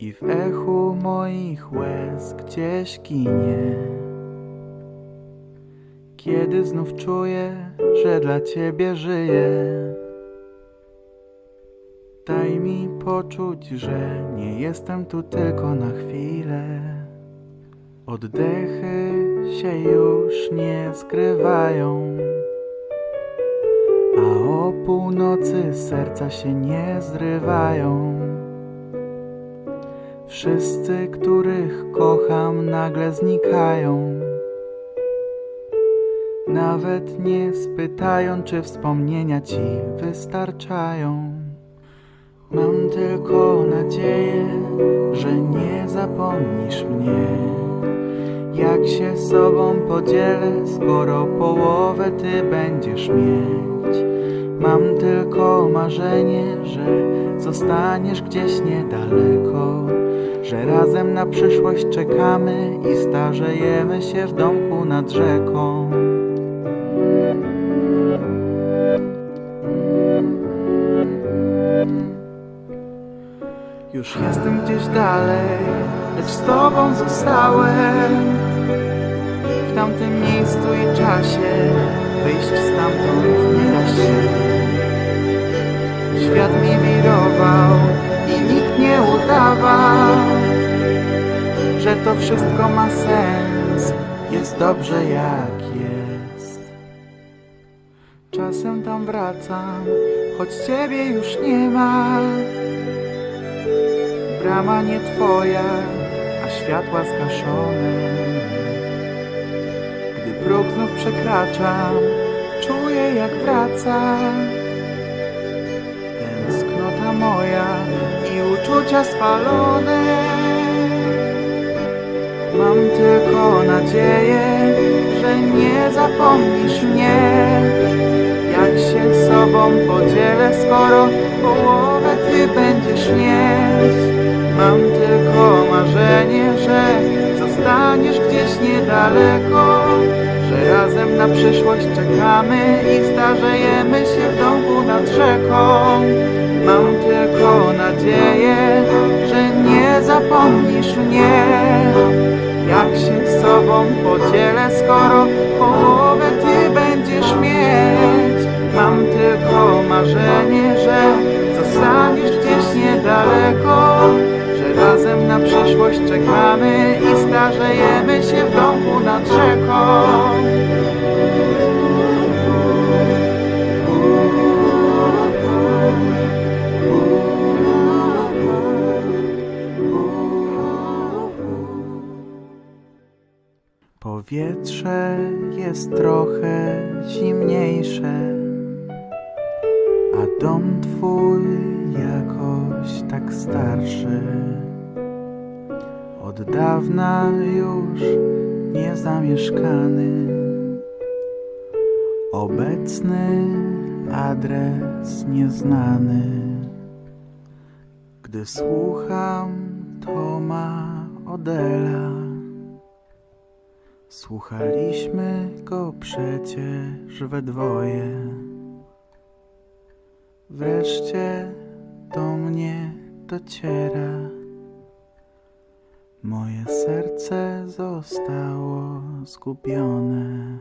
w echu moich łez gdzieś ginie. Kiedy znów czuję, że dla ciebie żyję. Daj mi poczuć, że nie jestem tu tylko na chwilę. Oddechy się już nie skrywają, a o północy serca się nie zrywają. Wszyscy, których kocham, nagle znikają. Nawet nie spytają, czy wspomnienia ci wystarczają. Mam tylko nadzieję, że nie zapomnisz mnie. Jak się sobą podzielę, skoro połowę ty będziesz mieć. Mam tylko marzenie, że zostaniesz gdzieś niedaleko. Że razem na przyszłość czekamy i starzejemy się w domku nad rzeką. Już jestem gdzieś dalej, lecz z tobą zostałem. W tamtym miejscu i czasie wyjść stamtąd nie da się. Świat mi wirował że to wszystko ma sens. Jest dobrze jak jest. Czasem tam wracam, choć ciebie już nie ma. Brama nie twoja, a światła zgaszone. Gdy próg znów przekraczam, czuję jak wraca. Tęsknota moja i uczucia spalone. Mam tylko nadzieję, że nie zapomnisz mnie. Jak się z sobą podzielę, skoro połowę ty będziesz mieć. Mam tylko marzenie, że zostaniesz gdzieś niedaleko. Że razem na przyszłość czekamy i starzejemy się w domku nad rzeką. Mam tylko nadzieję, że nie zapomnisz mnie. Jak się z sobą podzielę, skoro połowę ty będziesz mieć. Mam tylko marzenie, że zostaniesz gdzieś niedaleko. Że razem na przyszłość czekamy Powietrze jest trochę zimniejsze, a dom twój jakoś tak starszy. Od dawna już niezamieszkany. Obecny adres nieznany. Gdy słucham Toma Odela. Słuchaliśmy go przecież we dwoje. Wreszcie do mnie dociera. Moje serce zostało zgubione.